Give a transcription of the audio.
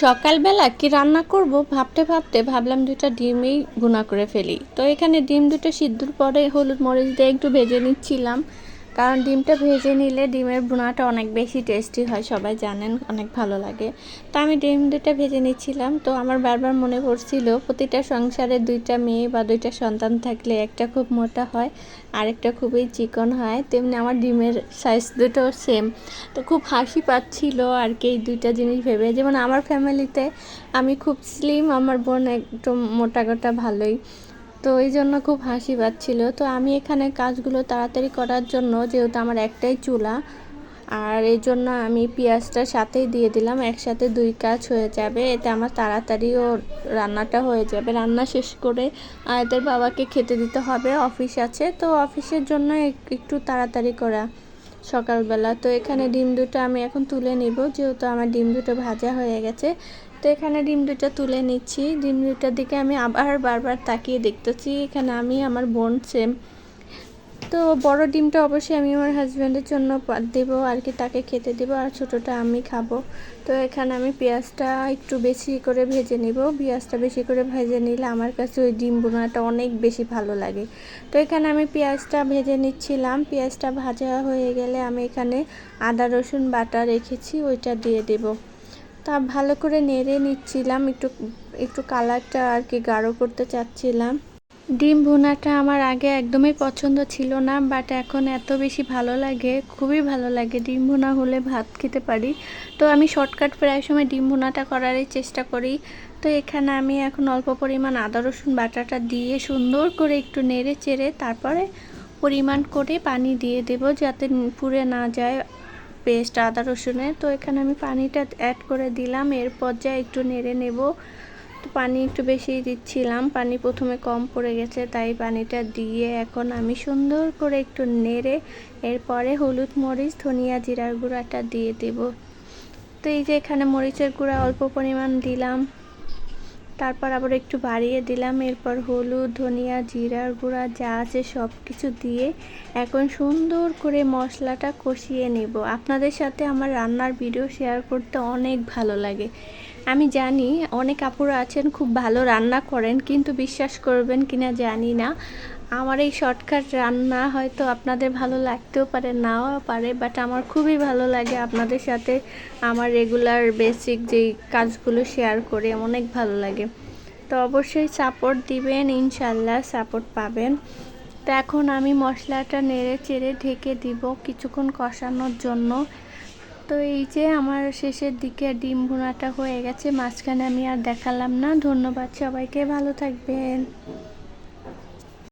সকালবেলা কি রান্না করব ভাবতে ভাবতে ভাবলাম দুটা ডিমই গুণা করে ফেলি। তো এখানে ডিম দুটো সিদ্ধুর পরে হলুদ মরিচ দিয়ে একটু ভেজে নিচ্ছিলাম। কারণ ডিমটা ভেজে নিলে ডিমের ভুনাটা অনেক বেশি টেস্টি হয়, সবাই জানেন, অনেক ভালো লাগে। তো আমি ডিম দুটো ভেজে নিচ্ছিলাম। তো আমার বারবার মনে পড়ছিল, প্রতিটা সংসারে দুইটা মেয়ে বা দুইটা সন্তান থাকলে একটা খুব মোটা হয় আরেকটা খুবই চিকন হয়। তেমনি আমার ডিমের সাইজ দুটো সেম তো খুব হাসি পাচ্ছিল আর কি এই দুইটা জিনিস ভেবে। যেমন আমার ফ্যামিলিতে আমি খুব স্লিম আমার বোন একটু মোটা গোটা ভালোই। তো এই জন্য খুব হাসি পাচ্ছিল। তো আমি এখানে কাজগুলো তাড়াতাড়ি করার জন্য যেহেতু আমার একটাই চুলা, আর এই জন্য আমি পেঁয়াজটা সাথেই দিয়ে দিলাম, একসাথে দুই কাজ হয়ে যাবে। এতে আমার তাড়াতাড়িও রান্নাটা হয়ে যাবে। রান্না শেষ করে এদের বাবাকে খেতে দিতে হবে, অফিস আছে। তো অফিসের জন্য একটু তাড়াতাড়ি করা। সকালবেলা। তো এখানে ডিম দুটো আমি এখন তুলে নিব, যেহেতু আমার ডিম দুটো ভাজা হয়ে গেছে। তো এখানে ডিম দুটো তুলে নিচ্ছি। ডিম দুটার দিকে আমি আবার বারবার তাকিয়ে দেখতেছি। এখানে আমি, আমার বোন, সেম। তো বড় ডিমটা অবশ্যই আমি আমার হাজব্যান্ডের জন্য দেব আর কি, তাকে খেতে দেব আর ছোটোটা আমি খাব। তো এখানে আমি পেঁয়াজটা একটু বেশি করে ভেজে নিব। পেঁয়াজটা বেশি করে ভেজে নিলে আমার কাছে ওই ডিম বোনাটা অনেক বেশি ভালো লাগে। তো এখানে আমি পেঁয়াজটা ভেজে নিচ্ছিলাম। পেঁয়াজটা ভাজা হয়ে গেলে আমি এখানে আদা, রসুন বাটা রেখেছি, ওইটা দিয়ে দেব। তা ভালো করে নেড়ে নিচ্ছিলাম। একটু একটু কালারটা আর কি গাঢ় করতে চাচ্ছিলাম। ডিম ভুনাটা আমার আগে একদমই পছন্দ ছিল না বাট এখন এত বেশি ভালো লাগে, খুবই ভালো লাগে ডিম ভুনা হলে ভাত খেতে পারি। তো আমি শর্টকাট প্রায় সময় ডিম ভুনাটা করারই চেষ্টা করি। তো এখানে আমি এখন অল্প পরিমাণ আদা, রসুন বাটাটা দিয়ে সুন্দর করে একটু নেড়ে চেড়ে তারপরে পরিমাণ করে পানি দিয়ে দেব যাতে পুড়ে না যায় পেস্ট আদা, রসুনের। তো এখানে আমি পানিটা অ্যাড করে দিলাম এর পর্যায়ে একটু নেড়ে নেব। তো পানি একটু বেশি দিচ্ছিলাম। পানি প্রথমে কম পড়ে গেছে, তাই পানিটা দিয়ে এখন আমি সুন্দর করে একটু নেড়ে এরপরে হলুদ মরিচ, ধনিয়া জিরার গুঁড়াটা দিয়ে দেব। তো এই যে এখানে মরিচের গুঁড়া অল্প পরিমাণ দিলাম। তারপর আবার একটু বাড়িয়ে দিলাম। এরপর হলুদ, ধনিয়া, জিরার গুঁড়া যা আছে সব কিছু দিয়ে এখন সুন্দর করে মশলাটা কষিয়ে নেব। আপনাদের সাথে আমার রান্নার ভিডিও শেয়ার করতে অনেক ভালো লাগে। আমি জানি অনেক আপুরা আছেন, খুব ভালো রান্না করেন, কিন্তু বিশ্বাস করবেন কিনা জানি না। আমার এই শর্টকাট রান্না হয়তো আপনাদের ভালো লাগতেও পারে, নাও পারে বাট আমার খুবই ভালো লাগে আপনাদের সাথে আমার রেগুলার বেসিক যেই কাজগুলো শেয়ার করে অনেক ভালো লাগে। তো অবশ্যই সাপোর্ট দিবেন, ইনশাল্লাহ সাপোর্ট পাবেন। তো এখন আমি মশলাটা নেড়ে চেড়ে ঢেকে দিব কিছুক্ষণ কষানোর জন্য। তো এই যে আমার শেষের দিকে ডিম ভুনাটা হয়ে গেছে, মাঝখানে আমি আর দেখালাম না। ধন্যবাদ সবাইকে, ভালো থাকবেন।